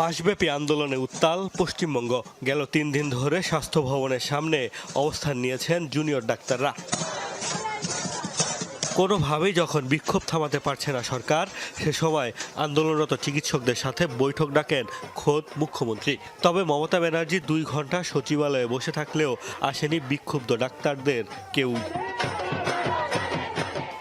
মাসব্যাপী আন্দোলনে উত্তাল, পশ্চিমবঙ্গ গেল তিন দিন ধরে স্বাস্থ্য ভবনের সামনে অবস্থান নিয়েছেন জুনিয়র ডাক্তাররা। কোনোভাবেই যখন বিক্ষোভ থামাতে পারছে না সরকার, সে সময় আন্দোলনরত চিকিৎসকদের সাথে বৈঠক ডাকেন খোদ মুখ্যমন্ত্রী। তবে মমতা ব্যানার্জি দুই ঘণ্টা সচিবালয়ে বসে থাকলেও আসেনি বিক্ষুব্ধ ডাক্তারদের কেউই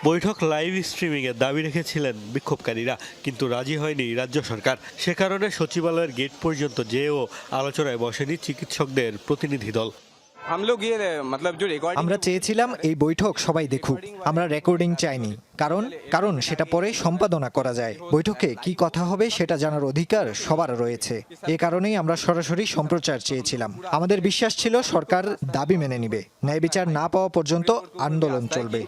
বৈঠক লাইভ স্ট্রিমিংয়ের দাবি রেখেছিলেন বিক্ষোভকারীরা, কিন্তু রাজি হয়নি রাজ্য সরকার। সে কারণে সচিবালয়ের গেট পর্যন্ত যেও আলোচনায় বসেনি চিকিৎসকদের প্রতিনিধি দল। আমরা চেয়েছিলাম এই বৈঠক সবাই দেখুক। আমরা রেকর্ডিং চাইনি। কারণ কারণ সেটা পরে সম্পাদনা করা যায়। বৈঠকে কি কথা হবে সেটা জানার অধিকার সবার রয়েছে। এ কারণেই আমরা সরাসরি সম্প্রচার চেয়েছিলাম। আমাদের বিশ্বাস ছিল সরকার দাবি মেনে নিবে। ন্যায় বিচার না পাওয়া পর্যন্ত আন্দোলন চলবে।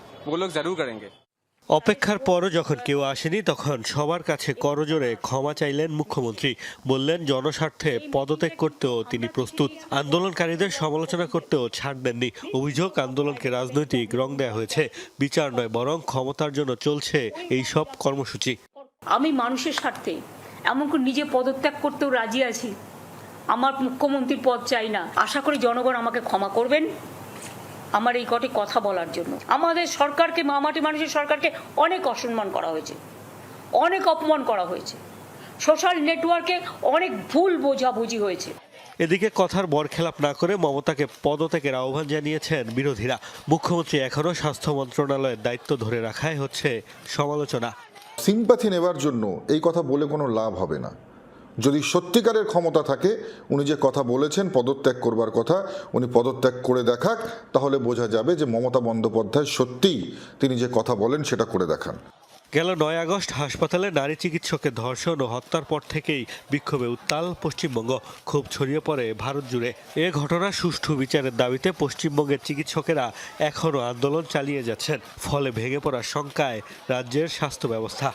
অপেক্ষার পরও যখন কেউ আসেনি, তখন সবার কাছে করজোরে ক্ষমা চাইলেন মুখ্যমন্ত্রী। বললেন, জনস্বার্থে পদত্যাগ করতেও তিনি প্রস্তুত। আন্দোলনকারীদের সমালোচনা করতেও ছাড় দেননি। অভিযোগ, আন্দোলনকে রাজনৈতিক রং দেওয়া হয়েছে। বিচার নয়, বরং ক্ষমতার জন্য চলছে এই সব কর্মসূচি। আমি মানুষের স্বার্থে এমনকি নিজে পদত্যাগ করতেও রাজি আছি। আমার মুখ্যমন্ত্রীর পদ চাই না। আশা করি জনগণ আমাকে ক্ষমা করবেন। আমার এই কটি কথা বলার জন্য। আমাদের সরকারকে মামাটি মানুষের সরকারকে অনেক অসম্মান করা হয়েছে। অনেক অপমান করা হয়েছে। সোশ্যাল নেটওয়ার্কে অনেক ভুল বোঝাবুঝি হয়েছে। এদিকে কথার বরখেলাপ না করে মমতাকে পদত্যাগের আহ্বান জানিয়েছেন বিরোধীরা। মুখ্যমন্ত্রী এখনও স্বাস্থ্য মন্ত্রণালয়ের দায়িত্ব ধরে রাখাই হচ্ছে সমালোচনা। সিম্পাথি নেবার জন্য এই কথা বলে কোনো লাভ হবে না। যদি সত্যিকারের ক্ষমতা থাকে, উনি যে কথা বলেছেন, পদত্যাগ করবার কথা, উনি পদত্যাগ করে দেখাক, তাহলে বোঝা যাবে যে মমতা বন্দ্যোপাধ্যায় সত্যিই তিনি যে কথা বলেন, সেটা করে দেখান। গেল নয় আগস্ট, হাসপাতালে নারী চিকিৎসকের ধর্ষণ ও হত্যার পর থেকেই বিক্ষোভে উত্তাল পশ্চিমবঙ্গ। খুব ছড়িয়ে পড়ে ভারত জুড়ে। এ ঘটনা সুষ্ঠু বিচারের দাবিতে পশ্চিমবঙ্গের চিকিৎসকেরা এখনও আন্দোলন চালিয়ে যাচ্ছেন। ফলে ভেঙে পড়ার শঙ্কায় রাজ্যের স্বাস্থ্য ব্যবস্থা।